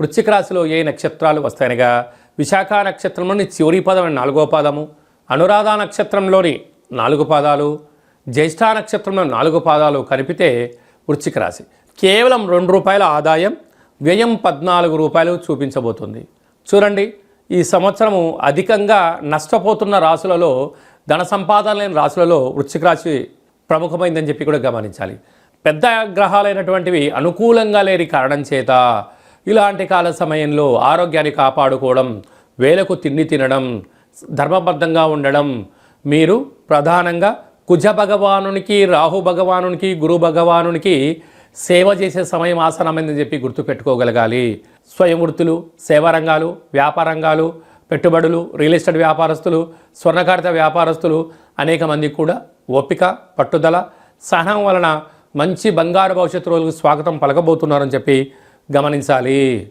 వృశ్చిక రాశిలో ఏ నక్షత్రాలు వస్తాయనగా? విశాఖ నక్షత్రంలోని చివరి పదం నాలుగో పాదము అనురాధ నక్షత్రంలోని నాలుగు పాదాలు జ్యేష్ఠ నక్షత్రంలో నాలుగు పాదాలు కనిపితే వృశ్చిక రాశి. కేవలం రెండు రూపాయల ఆదాయం వ్యయం పద్నాలుగు రూపాయలు చూపించబోతుంది. చూడండి ఈ సంవత్సరము అధికంగా నష్టపోతున్న రాశులలో ధన సంపాదన లేని రాశులలో వృశ్చిక రాశి ప్రముఖమైందని చెప్పి కూడా గమనించాలి. పెద్ద గ్రహాలైనటువంటివి అనుకూలంగా లేని కారణం చేత ఇలాంటి కాల సమయంలో ఆరోగ్యాన్ని కాపాడుకోవడం వేలకు తిండి తినడం ధర్మబద్ధంగా ఉండడం మీరు ప్రధానంగా కుజ భగవానునికి రాహు భగవానునికి గురు భగవానునికి సేవ చేసే సమయం ఆసనమైందని చెప్పి గుర్తుపెట్టుకోగలగాలి. స్వయం వృత్తులు సేవారంగాలు రంగాలు పెట్టుబడులు రియల్ ఎస్టేట్ వ్యాపారస్తులు స్వర్ణకారిత వ్యాపారస్తులు అనేక మందికి కూడా ఓపిక పట్టుదల సహనం వలన మంచి బంగారు భవిష్యత్తు రోజులకు స్వాగతం పలకబోతున్నారని చెప్పి గమనించాలి.